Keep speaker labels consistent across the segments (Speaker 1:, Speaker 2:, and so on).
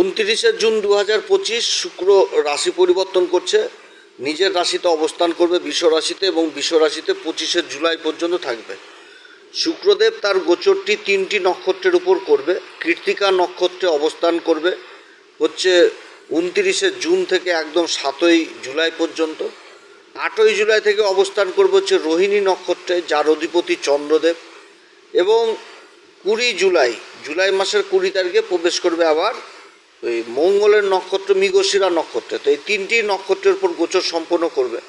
Speaker 1: উনত্রিশে জুন দু হাজার পঁচিশ শুক্র রাশি পরিবর্তন করছে। নিজের রাশিতে অবস্থান করবে বিশ্ব রাশিতে এবং বিশ্ব রাশিতে পঁচিশে জুলাই পর্যন্ত থাকবে। শুক্রদেব তার গোচরটি তিনটি নক্ষত্রের উপর করবে। কৃত্তিকা নক্ষত্রে অবস্থান করবে। হচ্ছে উনত্রিশে জুন থেকে একদম সাতই জুলাই পর্যন্ত। আটই জুলাই থেকে অবস্থান করবে হচ্ছে রোহিণী নক্ষত্রে, যার অধিপতি চন্দ্রদেব। এবং কুড়ি জুলাই জুলাই মাসের কুড়ি তারিখে প্রবেশ করবে আবার ওই মঙ্গলের নক্ষত্র, মৃগশিরা নক্ষত্রে। তো এই তিনটি নক্ষত্রের উপর গোচর সম্পন্ন করবে।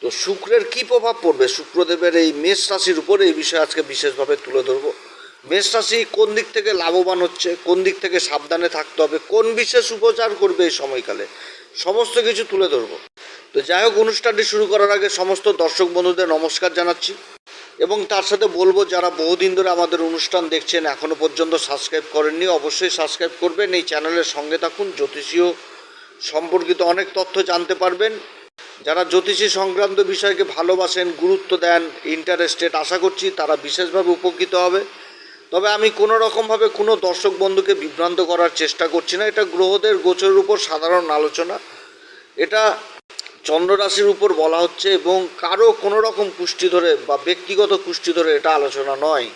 Speaker 1: তো শুক্রের কি প্রভাব পড়বে? শুক্রদেবের এই মেষ রাশির উপর এই বিষয়ে আজকে বিশেষভাবে তুলে ধরবো। মেষ রাশি কোন দিক থেকে লাভবান হচ্ছে? কোন দিক থেকে সাবধানে থাকতে হবে? কোন বিশেষ উপচার করবে এই সময়কালে? সমস্ত কিছু তুলে ধরবো। তো যাই হোক, অনুষ্ঠানটি শুরু করার আগে সমস্ত দর্শক বন্ধুদের নমস্কার জানাচ্ছি। এবং তার সাথে বলব, যারা বহুদিন ধরে আমাদের অনুষ্ঠান দেখছেন এখনও পর্যন্ত সাবস্ক্রাইব করেননি, অবশ্যই সাবস্ক্রাইব করবেন। এই চ্যানেলের সঙ্গে থাকুন জ্যোতিষীয় সম্পর্কিত অনেক তথ্য জানতে পারবেন। যারা জ্যোতিষী সংক্রান্ত বিষয়কে ভালোবাসেন, গুরুত্ব দেন ইন্টারেস্টেড আশা করছি তারা বিশেষভাবে উপকৃত হবে। তবে আমি কোনো রকমভাবে কোনো দর্শক বন্ধুকে বিভ্রান্ত করার চেষ্টা করছি না। এটা গ্রহদের গোচরের উপর সাধারণ আলোচনা। এটা চন্দ্র রাশির উপর বলা হচ্ছে এবং কারও কোনো রকম কুষ্টি ধরে বা ব্যক্তিগত কুষ্টি ধরে এটা আলোচনা নয়।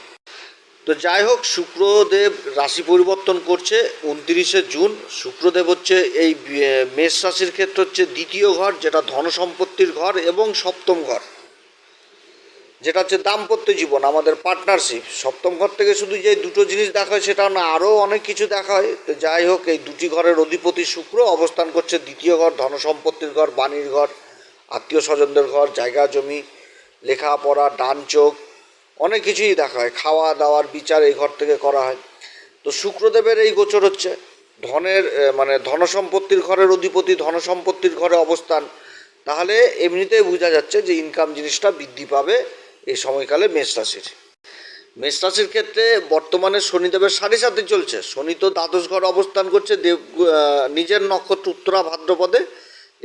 Speaker 1: তো যাই হোক, শুক্রদেব রাশি পরিবর্তন করছে, উনত্রিশে জুন। শুক্রদেব হচ্ছে এই মেষ রাশির ক্ষেত্রে হচ্ছে দ্বিতীয় ঘর, যেটা ধন সম্পত্তির ঘর এবং সপ্তম ঘর। যেটা হচ্ছে দাম্পত্য জীবন, আমাদের পার্টনারশিপ সপ্তম ঘর থেকে শুধু যে দুটো জিনিস দেখা হয় সেটা না আরও অনেক কিছু দেখা হয়। তো যাই হোক, এই দুটি ঘরের অধিপতি শুক্র অবস্থান করছে দ্বিতীয় ঘর ধন সম্পত্তির ঘর, বাণীর ঘর, আত্মীয় স্বজনদের ঘর, জায়গা, জমি, লেখাপড়া, ডান চোখ, অনেক কিছুই দেখা হয়। খাওয়া দাওয়ার বিচার এই ঘর থেকে করা হয়। তো শুক্রদেবের এই গোচর হচ্ছে, ধনের মানে ধন সম্পত্তির ঘরের অধিপতি ধন সম্পত্তির ঘরে অবস্থান। তাহলে এমনিতেই বোঝা যাচ্ছে যে ইনকাম জিনিসটা বৃদ্ধি পাবে। এই সময়কালে মেষ রাশির। মেষ রাশির ক্ষেত্রে বর্তমানে শনিদেবের সাড়ে সাথে চলছে। শনি তো দ্বাদশ ঘর অবস্থান করছে, দেব নিজের নক্ষত্র উত্তরা ভাদ্রপদে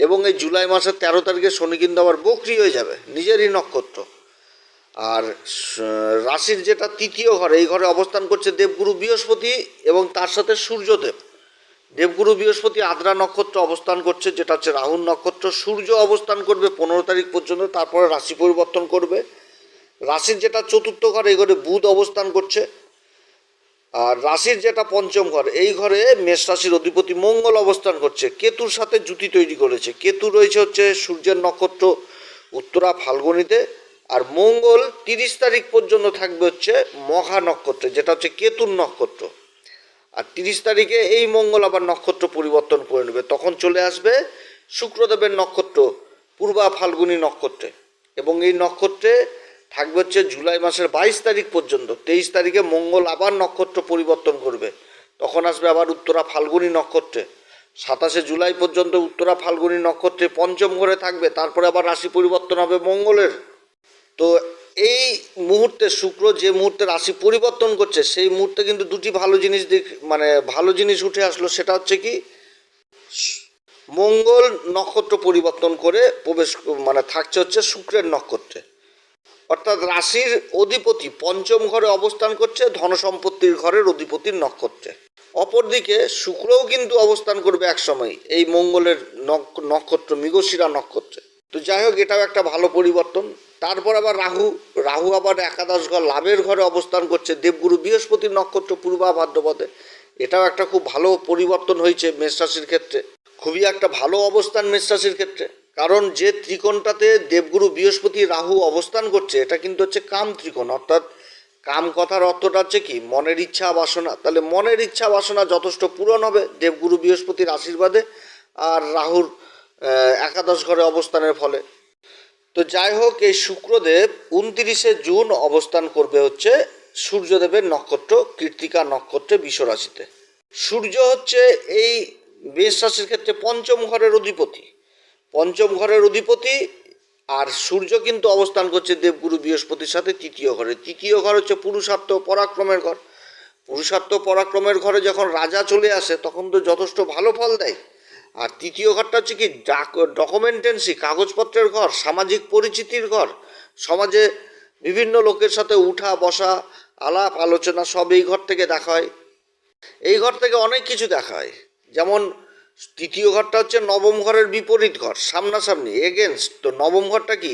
Speaker 1: এবং এই জুলাই মাসের তেরো তারিখে শনি কিন্তু আবার বকরি হয়ে যাবে, নিজেরই নক্ষত্র। আর রাশির যেটা তৃতীয় ঘর, এই ঘরে অবস্থান করছে দেবগুরু বৃহস্পতি এবং তার সাথে সূর্যদেব। দেবগুরু বৃহস্পতি আদ্রা নক্ষত্র অবস্থান করছে, যেটা হচ্ছে রাহুল নক্ষত্র। সূর্য অবস্থান করবে পনেরো তারিখ পর্যন্ত, তারপরে রাশি পরিবর্তন করবে। রাশির যেটা চতুর্থ ঘর, এই ঘরে বুধ অবস্থান করছে। আর রাশির যেটা পঞ্চম ঘর, এই ঘরে মেষ রাশির অধিপতি মঙ্গল অবস্থান করছে। কেতুর সাথে জুতি তৈরি করেছে। কেতু রয়েছে হচ্ছে সূর্যের নক্ষত্র উত্তরা ফাল্গুনিতে। আর মঙ্গল তিরিশ তারিখ পর্যন্ত থাকবে হচ্ছে মহা নক্ষত্রে, যেটা হচ্ছে কেতুর নক্ষত্র। আর তিরিশ তারিখে এই মঙ্গল আবার নক্ষত্র পরিবর্তন করে নেবে। তখন চলে আসবে শুক্রদেবের নক্ষত্র, পূর্বা ফাল্গুনি নক্ষত্রে। এবং এই নক্ষত্রে থাকবে হচ্ছে জুলাই মাসের বাইশ তারিখ পর্যন্ত, তেইশ তারিখে মঙ্গল আবার নক্ষত্র পরিবর্তন করবে। তখন আসবে আবার উত্তরা ফাল্গুনী নক্ষত্রে। সাতাশে জুলাই পর্যন্ত উত্তরা ফাল্গুনী নক্ষত্রে পঞ্চম ঘরে থাকবে, তারপরে আবার রাশি পরিবর্তন হবে মঙ্গলের। তো এই মুহূর্তে শুক্র যে মুহূর্তে রাশি পরিবর্তন করছে, সেই মুহূর্তে কিন্তু দুটি ভালো জিনিস দিক মানে ভালো জিনিস উঠে আসলো, সেটা হচ্ছে কি, মঙ্গল নক্ষত্র পরিবর্তন করে প্রবেশ মানে থাকছে হচ্ছে শুক্রের নক্ষত্রে। অর্থাৎ রাশির অধিপতি পঞ্চম ঘরে অবস্থান করছে ধন সম্পত্তির ঘরের অধিপতির নক্ষত্রে। অপরদিকে শুক্রও কিন্তু অবস্থান করবে একসময়, এই মঙ্গলের নক- নক্ষত্র, মৃগশিরা নক্ষত্রে। তো যাই হোক, এটাও একটা ভালো পরিবর্তন। তারপর আবার রাহু রাহু আবার একাদশ ঘর, লাভের ঘরে অবস্থান করছে, দেবগুরু বৃহস্পতির নক্ষত্র পূর্বা ভাদ্রপদে। এটাও একটা খুব ভালো পরিবর্তন হয়েছে মেষ রাশির ক্ষেত্রে। খুবই একটা ভালো অবস্থান মেষ রাশির ক্ষেত্রে। কারণ যে ত্রিকোণটাতে দেবগুরু বৃহস্পতি রাহু অবস্থান করছে, এটা কিন্তু হচ্ছে কাম ত্রিকোণ। অর্থাৎ কাম কথার অর্থটা হচ্ছে কি? মনের ইচ্ছা, বাসনা। তাহলে মনের ইচ্ছা, বাসনা যথেষ্ট পূরণ হবে দেবগুরু বৃহস্পতির আশীর্বাদে আর রাহুর একাদশ ঘরে অবস্থানের ফলে। তো যাই হোক, এই শুক্রদেব উনতিরিশে জুন অবস্থান করবে হচ্ছে সূর্যদেবের নক্ষত্র, কৃত্তিকা নক্ষত্রে বিশ্বরাশিতে। সূর্য হচ্ছে এই মেষ রাশির ক্ষেত্রে পঞ্চম ঘরের অধিপতি। পঞ্চম ঘরের অধিপতি, আর সূর্য কিন্তু অবস্থান করছে দেবগুরু বৃহস্পতির সাথে তৃতীয় ঘরে। তৃতীয় ঘর হচ্ছে পুরুষার্থ পরাক্রমের ঘর। পুরুষার্থ পরাক্রমের ঘরে যখন রাজা চলে আসে, তখন তো যথেষ্ট ভালো ফল দেয়। আর তৃতীয় ঘরটা হচ্ছে কি ডকুমেন্টেন্সি, কাগজপত্রের ঘর, সামাজিক পরিচিতির ঘর। সমাজে বিভিন্ন লোকের সাথে উঠা, বসা, আলাপ, আলোচনা সব এই ঘর থেকে দেখা হয়। এই ঘর থেকে অনেক কিছু দেখা হয়। যেমন তৃতীয় ঘরটা হচ্ছে নবম ঘরের বিপরীত ঘর, সামনাসামনি এগেনস্ট তো নবম ঘরটা কি?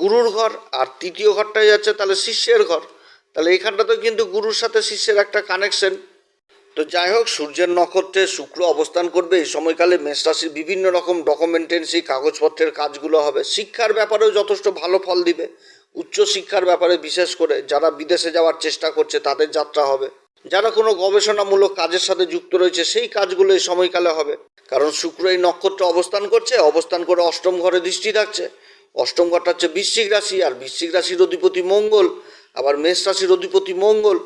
Speaker 1: গুরুর ঘর, আর তৃতীয় ঘরটাই হচ্ছে তাহলে শিষ্যের ঘর। তাহলে এখানটাতেও কিন্তু গুরুর সাথে শিষ্যের একটা কানেকশন তো যাই হোক, সূর্যের নক্ষত্রে শুক্র অবস্থান করবে। এই সময়কালে মেষ রাশির বিভিন্ন রকম ডকুমেন্টেন্সি কাগজপত্রের কাজগুলো হবে। শিক্ষার ব্যাপারেও যথেষ্ট ভালো ফল দিবে। উচ্চ শিক্ষার ব্যাপারে বিশেষ করে যারা বিদেশে যাওয়ার চেষ্টা করছে, তাদের যাত্রা হবে। যারা কোনো গবেষণামূলক কাজের সাথে যুক্ত রয়েছে, সেই কাজগুলো এই সময়কালে হবে। কারণ শুক্র এই নক্ষত্রে অবস্থান করছে, অবস্থান করে অষ্টম ঘরে দৃষ্টি থাকছে। অষ্টম ঘরটা হচ্ছে বৃশ্চিক রাশি, আর বৃশ্চিক রাশির অধিপতি মঙ্গল, আবার মেষ রাশির অধিপতি মঙ্গল।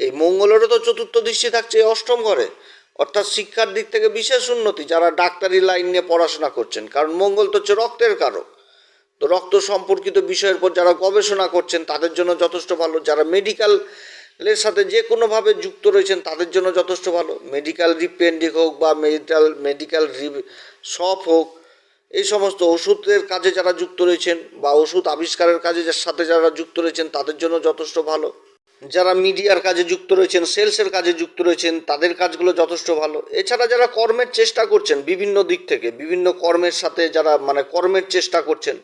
Speaker 1: এই মঙ্গলেরও তো চতুর্থ দৃষ্টি থাকছে অষ্টম ঘরে। অর্থাৎ শিক্ষার দিক থেকে বিশেষ উন্নতি, যারা ডাক্তারি লাইন নিয়ে পড়াশোনা করছেন, কারণ মঙ্গল তো হচ্ছে রক্তের কারক। তো রক্ত সম্পর্কিত বিষয়ের উপর যারা গবেষণা করছেন, তাদের জন্য যথেষ্ট ভালো। যারা মেডিকেলের সাথে যে কোনোভাবে যুক্ত রয়েছেন, তাদের জন্য যথেষ্ট ভালো। মেডিকেল রিপেন্ডিং হোক বা মেডিকেল মেডিকেল শপ হোক, এই সমস্ত ওষুধের কাজে যারা যুক্ত রয়েছেন বা ওষুধ আবিষ্কারের কাজে যার সাথে যারা যুক্ত রয়েছেন, তাদের জন্য যথেষ্ট ভালো। যারা মিডিয়ার কাজে যুক্ত রয়েছেন সেলসের কাজে যুক্ত রয়েছেন, তাদের কাজগুলো যথেষ্ট ভালো। এছাড়া যারা কর্মের চেষ্টা করছেন, বিভিন্ন দিক থেকে, বিভিন্ন কর্মের সাথে যারা মানে কর্মের চেষ্টা করছেন,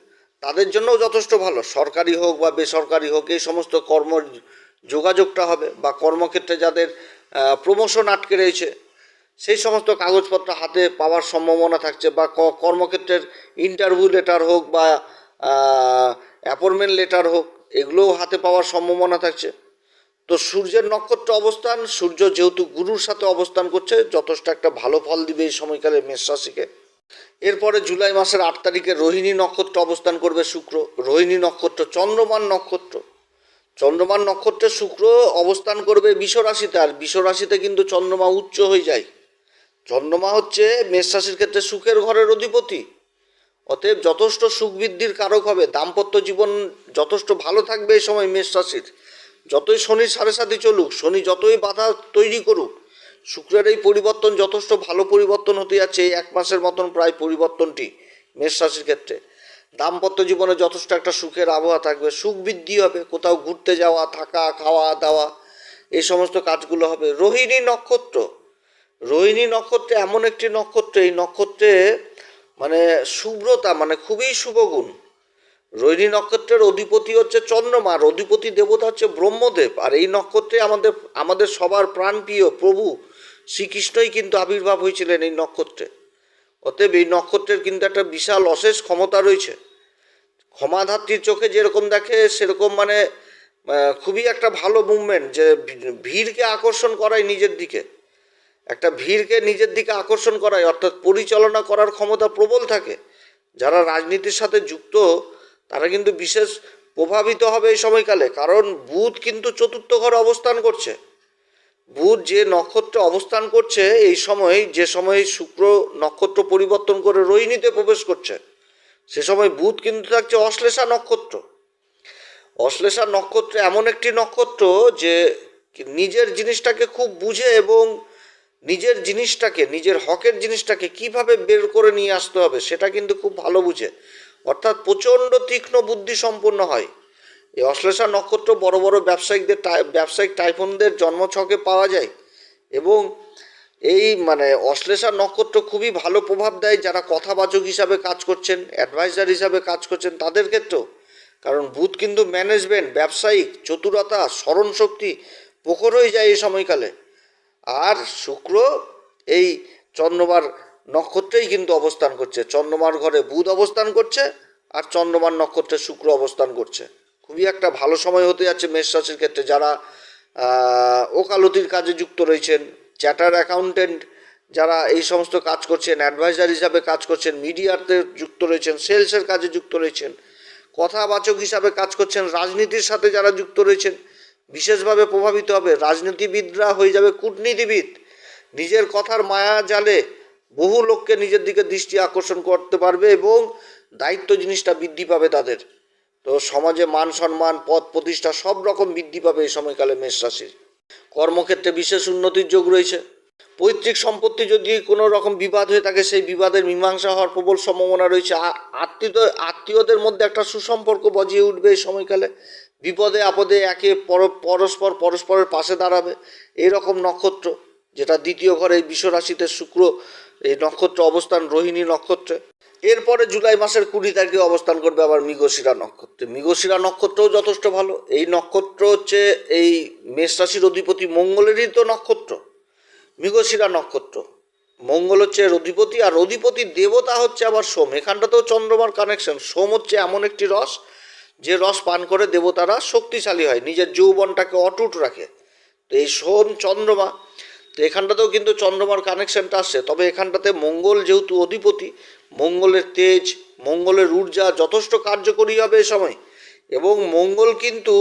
Speaker 1: তাদের জন্যও যথেষ্ট ভালো। সরকারি হোক বা বেসরকারি হোক, এই সমস্ত কর্ম যোগাযোগটা হবে বা কর্মক্ষেত্রে যাদের প্রমোশন আটকে রয়েছে, সেই সমস্ত কাগজপত্র হাতে পাওয়ার সম্ভাবনা থাকছে বা কর্মক্ষেত্রের ইন্টারভিউ লেটার হোক বা অ্যাপয়েন্টমেন্ট লেটার হোক, এগুলোও হাতে পাওয়ার সম্ভাবনা থাকছে। তো সূর্যের নক্ষত্র অবস্থান, সূর্য যেহেতু গুরুর সাথে অবস্থান করছে, যথেষ্ট একটা ভালো ফল দিবে এই সময়কালে মেষ রাশিকে। এরপরে জুলাই মাসের আট তারিখে রোহিণী নক্ষত্র অবস্থান করবে শুক্র। রোহিণী নক্ষত্র চন্দ্রমান নক্ষত্র। চন্দ্রমান নক্ষত্রে শুক্র অবস্থান করবে বিষ রাশিতে, আর বিষ রাশিতে কিন্তু চন্দ্রমা উচ্চ হয়ে যায়। চন্দ্রমা হচ্ছে মেষ রাশির ক্ষেত্রে সুখের ঘরের অধিপতি। অতএব যথেষ্ট সুখ বৃদ্ধির কারক হবে, দাম্পত্য জীবন যথেষ্ট ভালো থাকবে এই সময় মেষ রাশির। যতই শনির সাড়ে সাথে চলুক, শনি যতই বাধা তৈরি করুক, শুক্রের এই পরিবর্তন যথেষ্ট ভালো পরিবর্তন হতে যাচ্ছে এই এক মাসের মতন প্রায় পরিবর্তনটি মেষ রাশির ক্ষেত্রে। দাম্পত্য জীবনে যথেষ্ট একটা সুখের আবহাওয়া থাকবে, সুখ বৃদ্ধি হবে, কোথাও ঘুরতে যাওয়া, থাকা, খাওয়া, দাওয়া, এই সমস্ত কাজগুলো হবে। রোহিণী নক্ষত্র, রোহিণী নক্ষত্রে এমন একটি নক্ষত্র, এই নক্ষত্রে মানে শুভ্রতা মানে খুবই শুভগুণ রোহিণী নক্ষত্রের অধিপতি হচ্ছে চন্দ্রমা, আর অধিপতি দেবতা হচ্ছে ব্রহ্মদেব। আর এই নক্ষত্রে আমাদের আমাদের সবার প্রাণপ্রিয় প্রভু শ্রীকৃষ্ণই কিন্তু আবির্ভাব হয়েছিলেন এই নক্ষত্রে। অতএব এই নক্ষত্রের কিন্তু একটা বিশাল অশেষ ক্ষমতা রয়েছে। ক্ষমাধাত্রীর চোখে যেরকম দেখে, সেরকম মানে খুবই একটা ভালো মুভমেন্ট যে ভিড়কে আকর্ষণ করায় নিজের দিকে। একটা ভিড়কে নিজের দিকে আকর্ষণ করায় অর্থাৎ পরিচালনা করার ক্ষমতা প্রবল থাকে। যারা রাজনীতির সাথে যুক্ত, তারা কিন্তু বিশেষ প্রভাবিত হবে এই সময়কালে, কারণ বুধ কিন্তু চতুর্থ ঘরে অবস্থান করছে। বুধ যে নক্ষত্রে অবস্থান করছে, এই সময়, যে সময় শুক্র নক্ষত্র পরিবর্তন করে রোহিণীতে প্রবেশ করছে। সে সময় বুধ কিন্তু থাকছে অশ্লেষা নক্ষত্র। অশ্লেষা নক্ষত্র এমন একটি নক্ষত্র যে নিজের জিনিসটাকে খুব বুঝে এবং নিজের জিনিসটাকে, নিজের হকের জিনিসটাকে কীভাবে বের করে নিয়ে আসতে হবে সেটা কিন্তু খুব ভালো বুঝে। অর্থাৎ প্রচণ্ড তীক্ষ্ণ বুদ্ধি সম্পন্ন হয়। এই অশ্লেষা নক্ষত্র বড় বড় ব্যবসায়িকদের ব্যবসায়িক টাইফনদের জন্মছকে পাওয়া যায় এবং এই মানে অশ্লেষা নক্ষত্র খুবই ভালো প্রভাব দেয় যারা কথাবাচক হিসাবে কাজ করছেন অ্যাডভাইজার হিসাবে কাজ করছেন তাদের ক্ষেত্রেও। কারণ বুধ কিন্তু ম্যানেজমেন্ট ব্যবসায়িক, চতুরতা, স্মরণশক্তি প্রখর হয়ে যায় এই সময়কালে। আর শুক্র এই চন্দ্রমার নক্ষত্রেই কিন্তু অবস্থান করছে। চন্দ্রমার ঘরে বুধ অবস্থান করছে আর চন্দ্রমার নক্ষত্রে শুক্র অবস্থান করছে। খুবই একটা ভালো সময় হতে যাচ্ছে মেষ রাশির ক্ষেত্রে যারা ওকালতির কাজে যুক্ত রয়েছেন চ্যাটার অ্যাকাউন্টেন্ট যারা এই সমস্ত কাজ করছেন অ্যাডভাইজার হিসাবে কাজ করছেন মিডিয়াতে যুক্ত রয়েছেন সেলসের কাজে যুক্ত রয়েছেন, কথাবাচক হিসাবে কাজ করছেন, রাজনীতির সাথে যারা যুক্ত রয়েছেন, বিশেষভাবে প্রভাবিত হবে। রাজনীতিবিদরা হয়ে যাবে কূটনীতিবিদ। নিজের কথার মায়া জালে বহু লোককে নিজের দিকে দৃষ্টি আকর্ষণ করতে পারবে এবং দায়িত্ব জিনিসটা বৃদ্ধি পাবে তাদের। তো সমাজে মান সম্মান পদ প্রতিষ্ঠা সব রকম বৃদ্ধি পাবে এই সময়কালে মেষ রাশির। কর্মক্ষেত্রে বিশেষ উন্নতির যোগ রয়েছে। পৈতৃক সম্পত্তি যদি কোনো রকম বিবাদ হয়ে থাকে, সেই বিবাদের মীমাংসা হওয়ার প্রবল সম্ভাবনা রয়েছে। আত্মীয় আত্মীয়দের মধ্যে একটা সুসম্পর্ক বজিয়ে উঠবে এই সময়কালে। বিপদে, আপদে একে পর- পরস্পর, পরস্পরের পাশে দাঁড়াবে। এইরকম নক্ষত্র, যেটা দ্বিতীয় ঘরে বিশ্বরাশিতে শুক্র, এই নক্ষত্র অবস্থান, রোহিণী নক্ষত্রে। এরপরে জুলাই মাসের কুড়ি তারিখে অবস্থান করবে আবার মৃগশিরা নক্ষত্রে। মৃগশিরা নক্ষত্রও যথেষ্ট ভালো। এই নক্ষত্র হচ্ছে এই মেষ রাশির অধিপতি মঙ্গলেরই তো নক্ষত্র। মৃগশিরা নক্ষত্র। মঙ্গল হচ্ছে অধিপতি আর অধিপতির দেবতা হচ্ছে আবার সোম। এখানটাতেও চন্দ্রমার কানেকশন সোম হচ্ছে এমন একটি রস যে রস পান করে দেবতারা শক্তিশালী হয়, নিজের যৌবনটাকে অটুট রাখে। তো এই সোম, চন্দ্রমা, তো এখানটাতেও কিন্তু চন্দ্রমার কানেকশনটা আসছে। তবে এখানটাতে মঙ্গল যেহেতু অধিপতি মঙ্গলের তেজ, মঙ্গলের ঊর্জা যথেষ্ট কার্যকরী হবে এ সময়। এবং মঙ্গল কিন্তু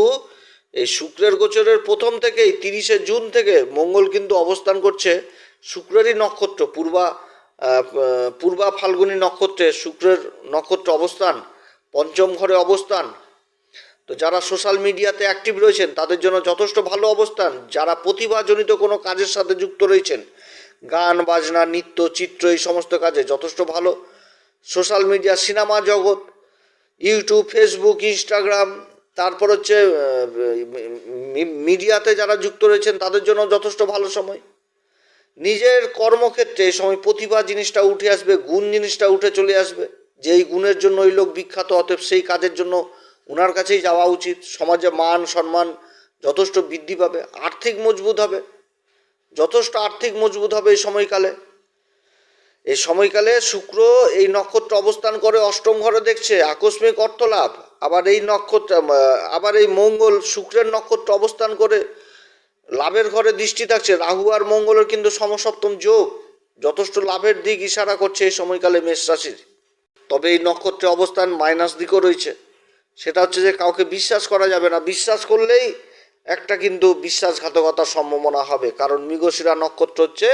Speaker 1: এই শুক্রের গোচরের প্রথম থেকেই, তিরিশে জুন থেকে মঙ্গল কিন্তু অবস্থান করছে শুক্রেরই নক্ষত্র, পূর্বা পূর্বা ফাল্গুনী নক্ষত্রে শুক্রের নক্ষত্র অবস্থান, পঞ্চম ঘরে অবস্থান। তো যারা সোশ্যাল মিডিয়াতে অ্যাক্টিভ রয়েছেন, তাদের জন্য যথেষ্ট ভালো অবস্থান। যারা প্রতিভাজনিত কোনো কাজের সাথে যুক্ত রয়েছেন, গান, বাজনা, নৃত্য, চিত্র, এই সমস্ত কাজে যথেষ্ট ভালো। সোশ্যাল মিডিয়া, সিনেমা জগৎ, ইউটিউব, ফেসবুক, ইনস্টাগ্রাম, তারপর হচ্ছে মিডিয়াতে যারা যুক্ত রয়েছেন, তাদের জন্য যথেষ্ট ভালো সময়। নিজের কর্মক্ষেত্রে এই সময় প্রতিভা জিনিসটা উঠে আসবে, গুণ জিনিসটা উঠে চলে আসবে। যেই গুণের জন্য ওই লোক বিখ্যাত, অতএব সেই কাজের জন্য ওনার কাছেই যাওয়া উচিত। সমাজে মান, সম্মান যথেষ্ট বৃদ্ধি পাবে, আর্থিক মজবুত হবে। যথেষ্ট আর্থিক মজবুত হবে এই সময়কালে। এই সময়কালে শুক্র এই নক্ষত্র অবস্থান করে অষ্টম ঘরে দেখছে, আকস্মিক অর্থ লাভ আবার এই নক্ষত্র আবার এই মঙ্গল শুক্রের নক্ষত্র অবস্থান করে লাভের ঘরে দৃষ্টি থাকছে। রাহু আর মঙ্গলের কিন্তু সমসপ্তম যোগ। যথেষ্ট লাভের দিক ইশারা করছে এই সময়কালে মেষ রাশির। তবে এই নক্ষত্রে অবস্থান মাইনাস দিকও রয়েছে। সেটা হচ্ছে যে কাউকে বিশ্বাস করা যাবে না। বিশ্বাস করলেই একটা কিন্তু বিশ্বাসঘাতকতার সম্ভাবনা হবে। কারণ মৃগশিরা নক্ষত্র হচ্ছে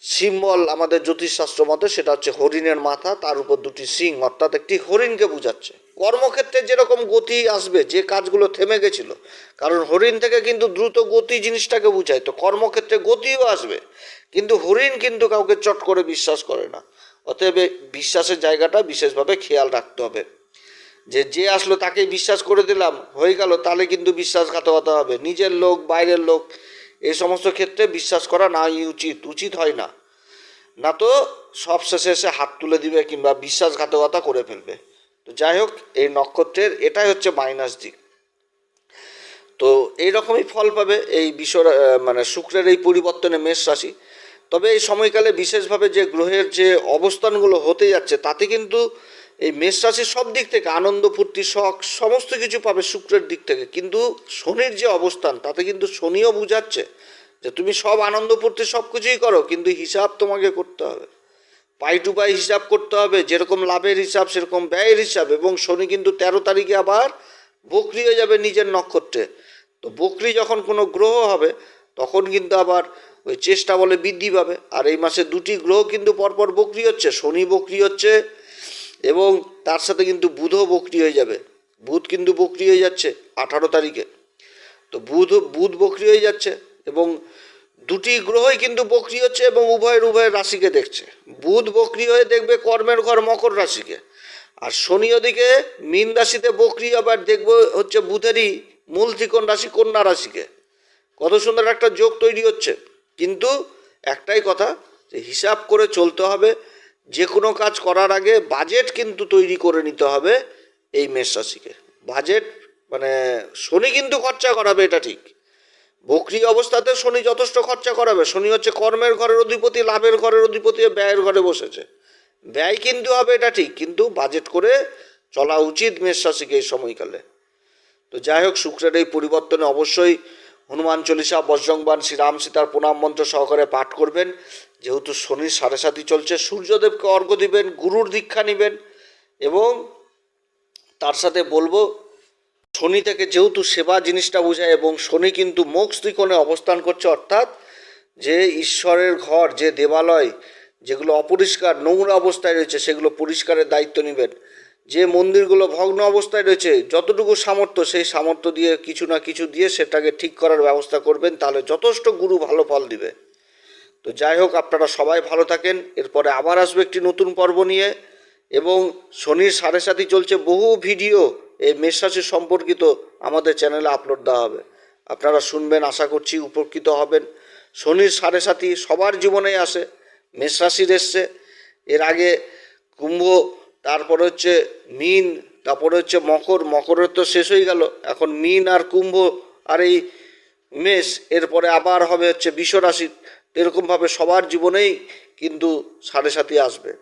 Speaker 1: সিম্বল আমাদের জ্যোতিষশাস্ত্র মতে সেটা হচ্ছে হরিণের মাথা, তার উপর দুটি সিং, অর্থাৎ একটি হরিণকে বোঝাচ্ছে। কর্মক্ষেত্রে যেরকম গতি আসবে, যে কাজগুলো থেমে গেছিল, কারণ হরিণ থেকে কিন্তু দ্রুত গতি জিনিসটাকে বোঝায়, তো কর্মক্ষেত্রে গতিও আসবে। কিন্তু হরিণ কিন্তু কাউকে চট করে বিশ্বাস করে না। অতএব বিশ্বাসের জায়গাটা বিশেষভাবে খেয়াল রাখতে হবে। যে যে আসলো তাকে বিশ্বাস করে দিলাম, হয়ে গেল, তাহলে কিন্তু বিশ্বাসঘাতকতা হবে। নিজের লোক, বাইরের লোক এই সমস্ত ক্ষেত্রে বিশ্বাস করা না উচিত উচিত হয় না। না তো সব শেষে এসে হাত তুলে দিবে কিংবা বিশ্বাসঘাতকতা করে ফেলবে। তো যাই হোক, এই নক্ষত্রের এটাই হচ্ছে মাইনাস দিক। তো এই রকমই ফল পাবে এই বিশ্ব মানে শুক্রের এই পরিবর্তনে মেষ রাশি। তবে এই সময়কালে বিশেষভাবে যে গ্রহের যে অবস্থানগুলো হতে যাচ্ছে, তাতে কিন্তু এই মেষ রাশির সব দিক থেকে আনন্দ, ফুর্তি, শখ, সমস্ত কিছু পাবে শুক্রের দিক থেকে। কিন্তু শনির যে অবস্থান, তাতে কিন্তু শনিও বুঝাচ্ছে যে তুমি সব আনন্দ, ফুর্তি সব কিছুই করো, কিন্তু হিসাব তোমাকে করতে হবে। পাই টু পাই হিসাব করতে হবে, যেরকম লাভের হিসাব, সেরকম ব্যয়ের হিসাব, এবং শনি কিন্তু তেরো তারিখে আবার বকরি হয়ে যাবে নিজের নক্ষত্রে। তো বকরি যখন কোনো গ্রহ হবে, তখন কিন্তু আবার ওই চেষ্টা বলে বৃদ্ধি পাবে। আর এই মাসে দুটি গ্রহ কিন্তু পরপর বকরি হচ্ছে, শনি বকরি হচ্ছে এবং তার সাথে কিন্তু বুধও বকরি হয়ে যাবে। বুধ কিন্তু বকরি হয়ে যাচ্ছে আঠারো তারিখে। তো বুধ বুধ বকরি হয়ে যাচ্ছে এবং দুটি গ্রহই কিন্তু বকরি হচ্ছে এবং উভয়ের উভয়ের রাশিকে দেখছে। বুধ বকরি হয়ে দেখবে কর্মের ঘর মকর রাশিকে। আর শনি ওদিকে মীন রাশিতে বকরি, আবার দেখব হচ্ছে বুধেরই মূল ত্রিকোণ রাশি কন্যা রাশিকে। কত সুন্দর একটা যোগ তৈরি হচ্ছে। কিন্তু একটাই কথা, যে হিসাব করে চলতে হবে যে কোনো কাজ করার আগে বাজেট কিন্তু তৈরি করে নিতে হবে এই মেষ রাশিকে। বাজেট মানে শনি কিন্তু খরচা করাবে, এটা ঠিক। বকরি অবস্থাতে শনি যথেষ্ট খরচা করাবে। শনি হচ্ছে কর্মের ঘরের অধিপতি, লাভের ঘরের অধিপতি ব্যয়ের ঘরে বসেছে। ব্যয় কিন্তু হবে, এটা ঠিক, কিন্তু বাজেট করে চলা উচিত মেষ রাশিকে এই সময়কালে। তো যাই হোক, শুক্রের এই পরিবর্তনে অবশ্যই হনুমান চল্লিশা বজ্রংবান শ্রীরাম সীতার প্রণাম মন্ত্র সহকারে পাঠ করবেন। যেহেতু শনির সাড়ে সাথী চলছে, সূর্যদেবকে অর্ঘ্য দিবেন, গুরুর দীক্ষা নেবেন এবং তার সাথে বলব, শনি থেকে যেহেতু সেবা জিনিসটা বোঝায় এবং শনি কিন্তু মোক্ষ ত্রিকোণে অবস্থান করছে, অর্থাৎ যে ঈশ্বরের ঘর, যে দেবালয়, যেগুলো অপরিষ্কার, নোংরা অবস্থায় রয়েছে, সেগুলো পরিষ্কারের দায়িত্ব নেবেন। যে মন্দিরগুলো ভগ্ন অবস্থায় রয়েছে, যতটুকু সামর্থ্য, সেই সামর্থ্য দিয়ে কিছু না কিছু দিয়ে সেটাকে ঠিক করার ব্যবস্থা করবেন, তাহলে যথেষ্ট গুরু ভালো ফল দিবে। তো যাই হোক, আপনারা সবাই ভালো থাকেন। এরপরে আবার আসবে একটি নতুন পর্ব নিয়ে। এবং শনির সাড়ে সাথে চলছে বহু ভিডিও। এই মেষ রাশি সম্পর্কিত আমাদের চ্যানেলে আপলোড দেওয়া হবে। আপনারা শুনবেন, আশা করছি উপকৃত হবেন। শনির সাড়ে সাথী সবার জীবনেই আসে, মেষ রাশির এসছে। এর আগে কুম্ভ, তারপরে হচ্ছে মিন, তারপরে হচ্ছে মকর। মকরের তো শেষ হয়ে গেল। এখন মিন আর কুম্ভ আর এই মেষ, এরপরে আবার হবে হচ্ছে বিষ রাশি। এরকমভাবে সবার জীবনেই কিন্তু সাড়ে সাথী আসবে।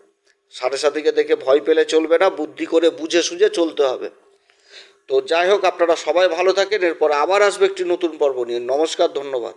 Speaker 1: সাড়ে সাথীকে দেখে ভয় পেলে চলবে না, বুদ্ধি করে বুঝে সুঝে চলতে হবে। তো যাই হোক, আপনারা সবাই ভালো থাকেন, এরপর আবার আসবে একটি নতুন পর্ব নিয়ে। নমস্কার, ধন্যবাদ।